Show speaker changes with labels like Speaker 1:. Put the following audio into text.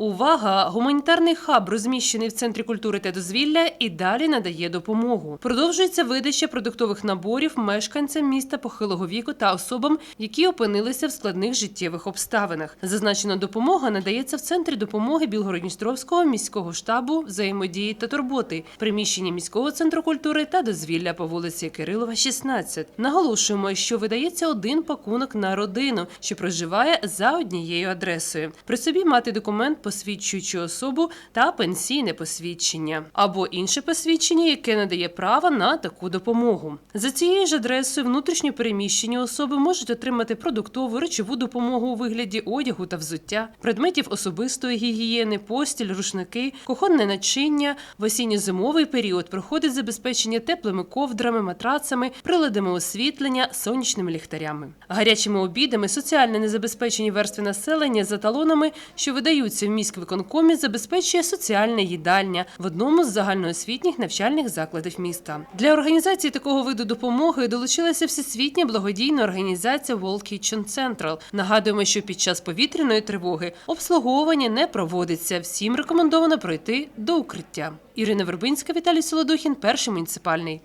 Speaker 1: Увага! Гуманітарний хаб, розміщений в центрі культури та дозвілля, і далі надає допомогу. Продовжується видача продуктових наборів мешканцям міста похилого віку та особам, які опинилися в складних життєвих обставинах. Зазначена допомога надається в центрі допомоги Білгородністровського міського штабу взаємодії та турботи, приміщенні міського центру культури та дозвілля по вулиці Кирилова, 16. Наголошуємо, що видається один пакунок на родину, що проживає за однією адресою. При собі мати документ, посвідчуючи особу та пенсійне посвідчення або інше посвідчення, яке надає право на таку допомогу. За цією ж адресою внутрішньо переміщені особи можуть отримати продуктову речову допомогу у вигляді одягу та взуття, предметів особистої гігієни, постіль, рушники, кухонне начиння. В осінньо-зимовий період проходить забезпечення теплими ковдрами, матрацами, приладами освітлення, сонячними ліхтарями, гарячими обідами, соціально незабезпечені верстви населення за талонами, що видаються в міськвиконкомі, забезпечує соціальна їдальня в одному з загальноосвітніх навчальних закладів міста. Для організації такого виду допомоги долучилася всесвітня благодійна організація World Kitchen Central. Нагадуємо, що під час повітряної тривоги обслуговування не проводиться. Всім рекомендовано пройти до укриття. Ірина Вербинська, Віталій Солодухін, перший муніципальний.